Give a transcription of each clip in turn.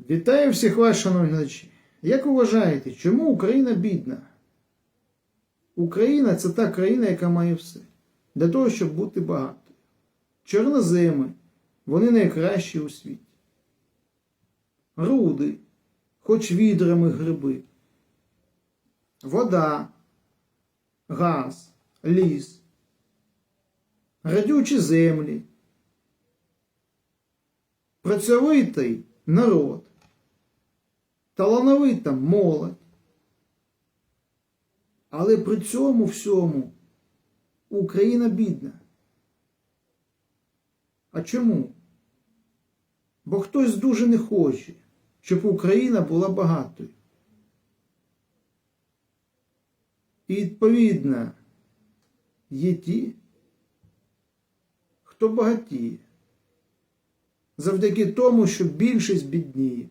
Вітаю всіх вас, шановні глядачі. Як ви вважаєте, чому Україна бідна? Україна це та країна, яка має все. Для того, щоб бути багатою. Чорноземи, вони найкращі у світі. Руди, хоч відрами гриби. Вода, газ, ліс, радючі землі, працьовитий народ, талановита молодь. Але при цьому всьому Україна бідна. А чому? Бо хтось дуже не хоче, щоб Україна була багатою. І відповідно є ті, хто багатіє завдяки тому, що більшість бідніє.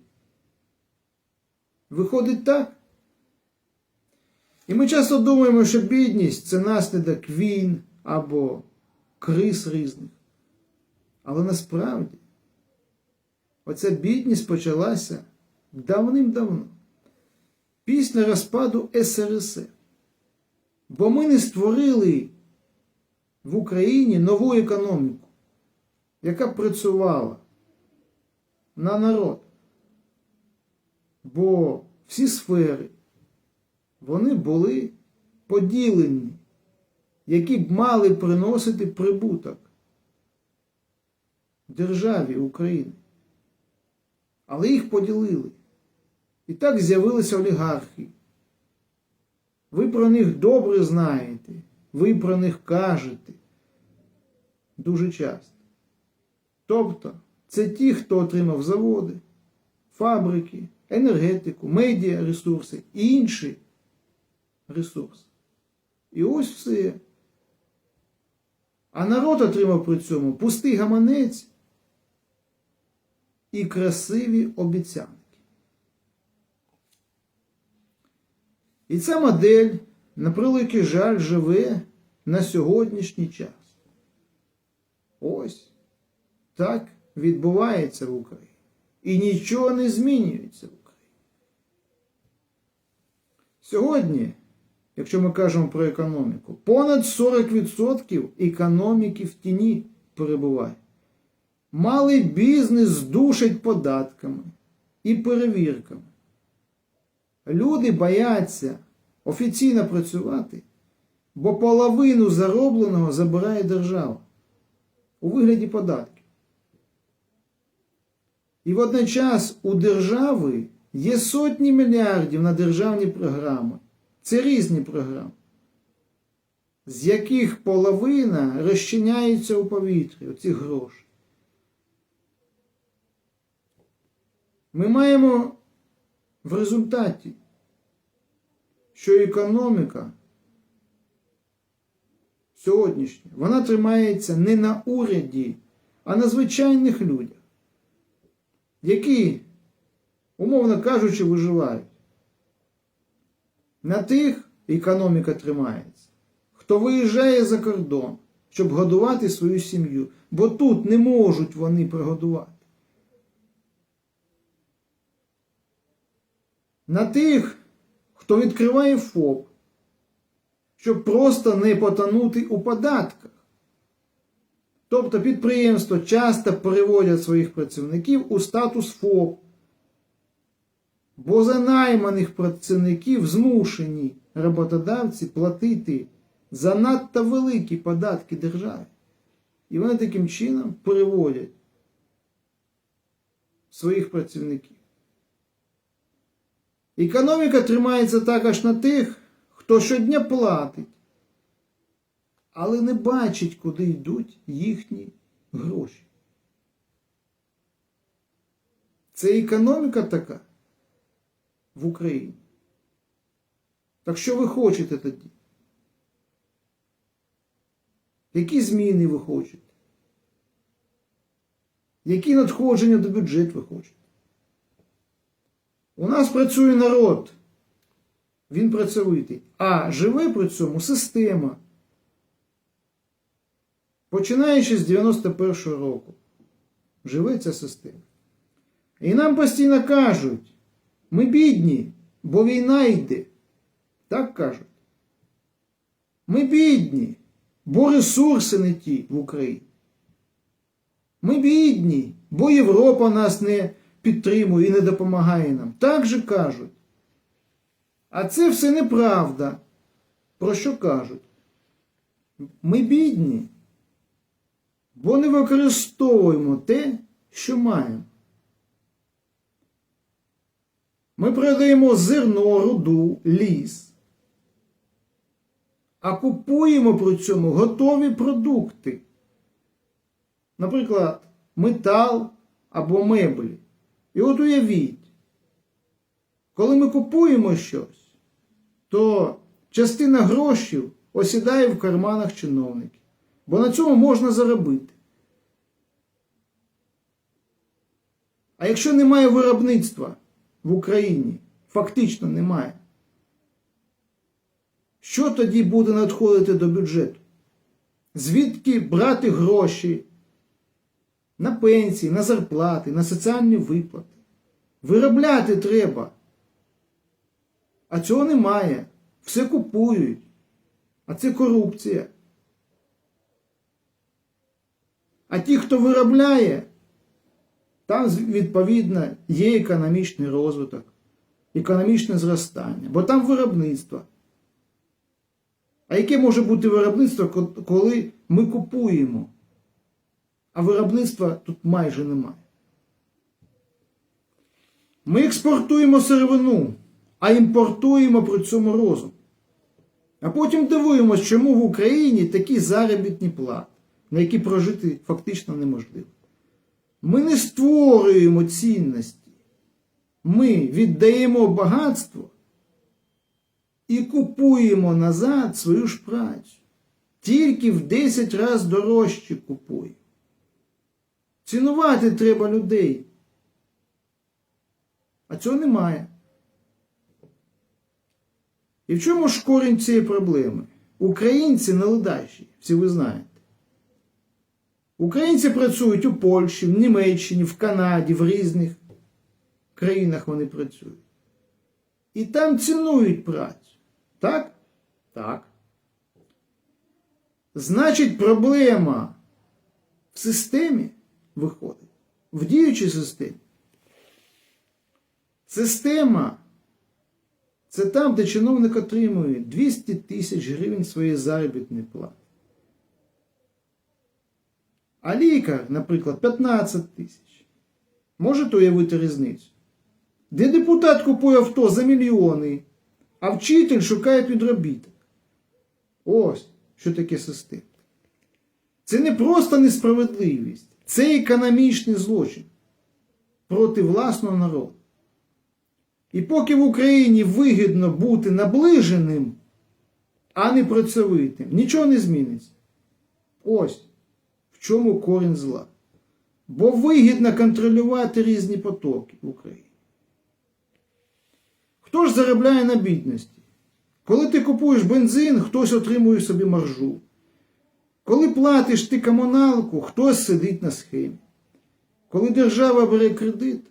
Виходить так? І ми часто думаємо, що бідність це наслідок війн або криз різних. Але насправді оця бідність почалася давним-давно, після розпаду СРСР. Бо ми не створили в Україні нову економіку, яка працювала на народ. Бо всі сфери вони були поділені, які б мали приносити прибуток державі України. Але їх поділили. І так з'явилися олігархи. Ви про них добре знаєте, ви про них кажете дуже часто. Тобто, це ті, хто отримав заводи, фабрики, енергетику, медіа ресурси і інші ресурси. І ось все. А народ отримав при цьому пустий гаманець і красиві обіцянки. І ця модель, на превеликий жаль, живе на сьогоднішній час. Ось так відбувається в Україні. І нічого не змінюється в Україні. Сьогодні, якщо ми кажемо про економіку, понад 40% економіки в тіні перебуває. Малий бізнес здушить податками і перевірками. Люди бояться офіційно працювати, бо половину заробленого забирає держава у вигляді податків. І водночас у держави є сотні мільярдів на державні програми. Це різні програми, з яких половина розчиняється у повітрі, оці гроші. Ми маємо в результаті, що економіка сьогоднішня, вона тримається не на уряді, а на звичайних людях, які, умовно кажучи, виживають. На тих економіка тримається, хто виїжджає за кордон, щоб годувати свою сім'ю, бо тут не можуть вони прогодувати. На тих, хто відкриває ФОП, щоб просто не потонути у податках. Тобто підприємства часто переводять своїх працівників у статус ФОП, бо за найманих працівників змушені роботодавці платити занадто великі податки державі. І вони таким чином переводять своїх працівників. Економіка тримається також на тих, хто щодня платить, але не бачить, куди йдуть їхні гроші. Це економіка така в Україні. Так що ви хочете тоді? Які зміни ви хочете? Які надходження до бюджету ви хочете? У нас працює народ, він працьовитий, а живе при цьому система. Починаючи з 91-го року, живе ця система. І нам постійно кажуть, ми бідні, бо війна йде. Так кажуть. Ми бідні, бо ресурси не ті в Україні. Ми бідні, бо Європа нас не підтримує і не допомагає нам. Так же кажуть. А це все неправда. Про що кажуть? Ми бідні, бо не використовуємо те, що маємо. Ми продаємо зерно, руду, ліс, а купуємо при цьому готові продукти. Наприклад, метал або меблі. І от уявіть, коли ми купуємо щось, то частина грошей осідає в карманах чиновників, бо на цьому можна заробити. А якщо немає виробництва в Україні, фактично немає, що тоді буде надходити до бюджету? Звідки брати гроші на пенсії, на зарплати, на соціальні виплати? Виробляти треба. А цього немає. Все купують. А це корупція. А ті, хто виробляє, там відповідно є економічний розвиток, економічне зростання, бо там виробництво. А яке може бути виробництво, коли ми купуємо? А виробництва тут майже немає. Ми експортуємо сировину, а імпортуємо при цьому розум. А потім дивуємось, чому в Україні такі заробітні плати, на які прожити фактично неможливо. Ми не створюємо цінності. Ми віддаємо багатство і купуємо назад свою ж працю. Тільки в 10 разів дорожче купуємо. Цінувати треба людей. А цього немає. І в чому ж корінь цієї проблеми? Українці не ледачі, всі ви знаєте. Українці працюють у Польщі, в Німеччині, в Канаді, в різних країнах вони працюють. І там цінують працю. Так? Так. Значить, проблема в системі виходить, в діючій системі. Система це там, де чиновник отримує 200 тисяч гривень своєї заробітної плати. А лікар, наприклад, 15 тисяч. Можете уявити різницю? Де депутат купує авто за мільйони, а вчитель шукає підробіток. Ось що таке система. Це не просто несправедливість, це економічний злочин проти власного народу. І поки в Україні вигідно бути наближеним, а не працьовитим, нічого не зміниться. Ось чому корінь зла. Бо вигідно контролювати різні потоки в Україні. Хто ж заробляє на бідності? Коли ти купуєш бензин, хтось отримує собі маржу. Коли платиш ти комуналку, хтось сидить на схемі. Коли держава бере кредит,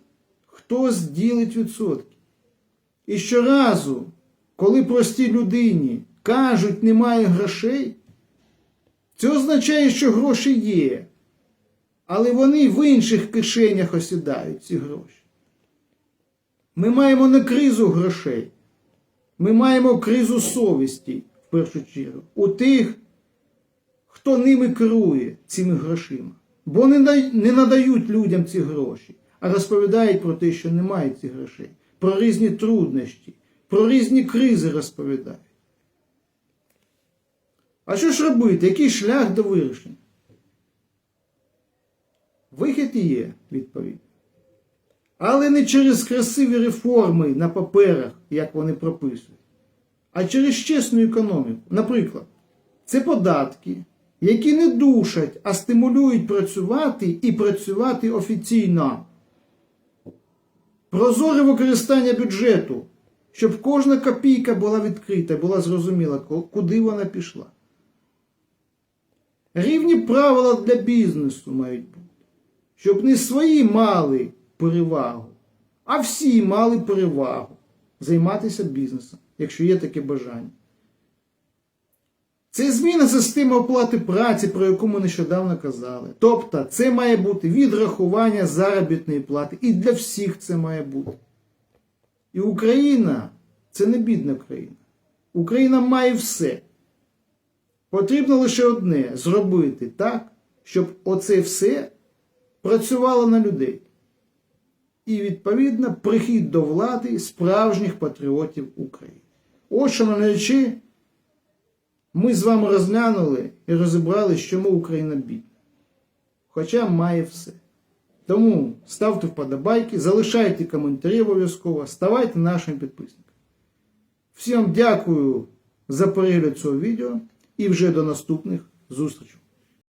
хтось ділить відсотки. І щоразу, коли простій людині кажуть, немає грошей, це означає, що гроші є, але вони в інших кишенях осідають ці гроші. Ми маємо не кризу грошей, ми маємо кризу совісті, в першу чергу, у тих, хто ними керує цими грошима. Бо не надають людям ці гроші, а розповідають про те, що немає цих грошей про різні труднощі, про різні кризи розповідає. А що ж робити? Який шлях до вирішення? Вихід є, відповідь. Але не через красиві реформи на паперах, як вони прописують, а через чесну економіку. Наприклад, це податки, які не душать, а стимулюють працювати і працювати офіційно. Прозоре використання бюджету, щоб кожна копійка була відкрита, була зрозуміла, куди вона пішла. Рівні правила для бізнесу мають бути, щоб не свої мали перевагу. А всі мали перевагу займатися бізнесом, якщо є таке бажання. Це зміна системи оплати праці, про яку ми нещодавно казали. Тобто, це має бути відрахування заробітної плати. І для всіх це має бути. І Україна це не бідна країна. Україна має все. Потрібно лише одне зробити так, щоб оце все працювало на людей. І, відповідно, прихід до влади справжніх патріотів України. Ось, шановні речі, ми з вами розглянули і розібрали, чому Україна бідна. Хоча має все. Тому ставте вподобайки, залишайте коментарі обов'язково, ставайте нашими підписниками. Всім дякую за перегляд цього відео і вже до наступних зустрічей.